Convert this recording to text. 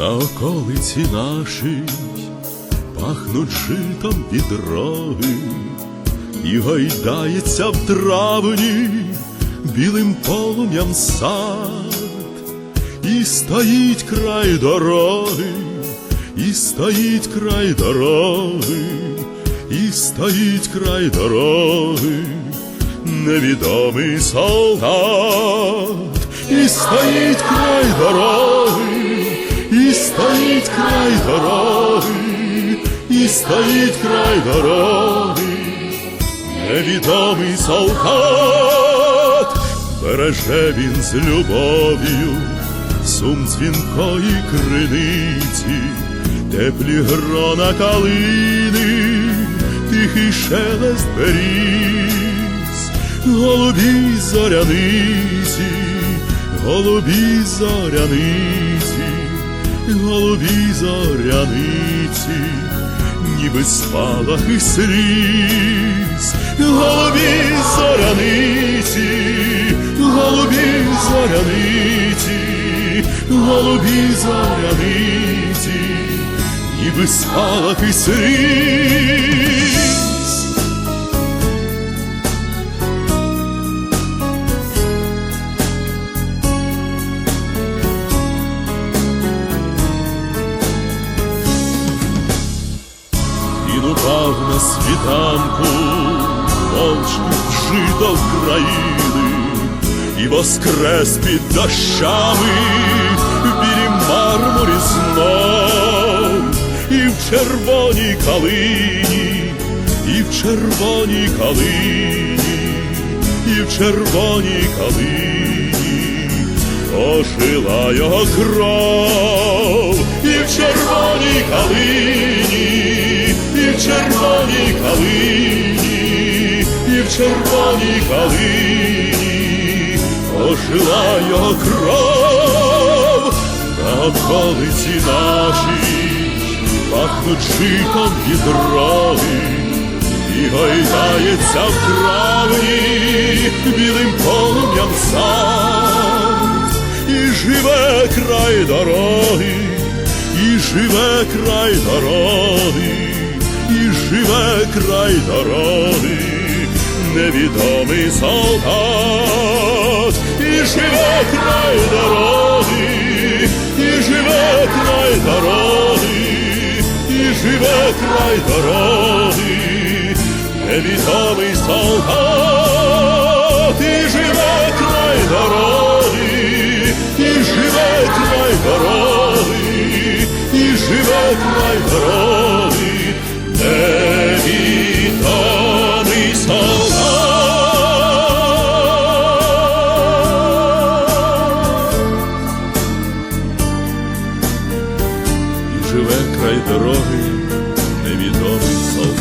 околиці нашій пахнуть житом від дороги, і гойдається в травні білим полум'ям сад, і стоїть край дороги, і стоїть край дороги, і стоїть край дороги, невідомий солдат, і стоїть край дороги, стоїть край дороги, і стоїть край дороги, невідомий солдат, береже він з любов'ю сум дзвінкої криниці, теплі грона калини, тихий шелест беріз, голубі зоряниці, голубі зоряниці, голубі зоряниці, ніби спалахи сліз, голубі зоряниці, голубі зоряниці, голубі зоряниці, ніби спалахи сліз. На світанку, мовчки вжито в країни, і воскрес під дощами в білім мармурі знов, і в червоній калині, і в червоній калині, і в червоній калині. Ожила його кров, і в червоній калині, червоній калині ожила його кров, на околиці нашій пахнуть житом і дроги, і гойдається в травні білим полум'ям сад, і живе край дороги, і живе край дороги, і живе край дороги, невідомий солдат, і живе край дороги, і живе край дороги, і живе край дороги, невідомий солдат, дороги невідомий сон.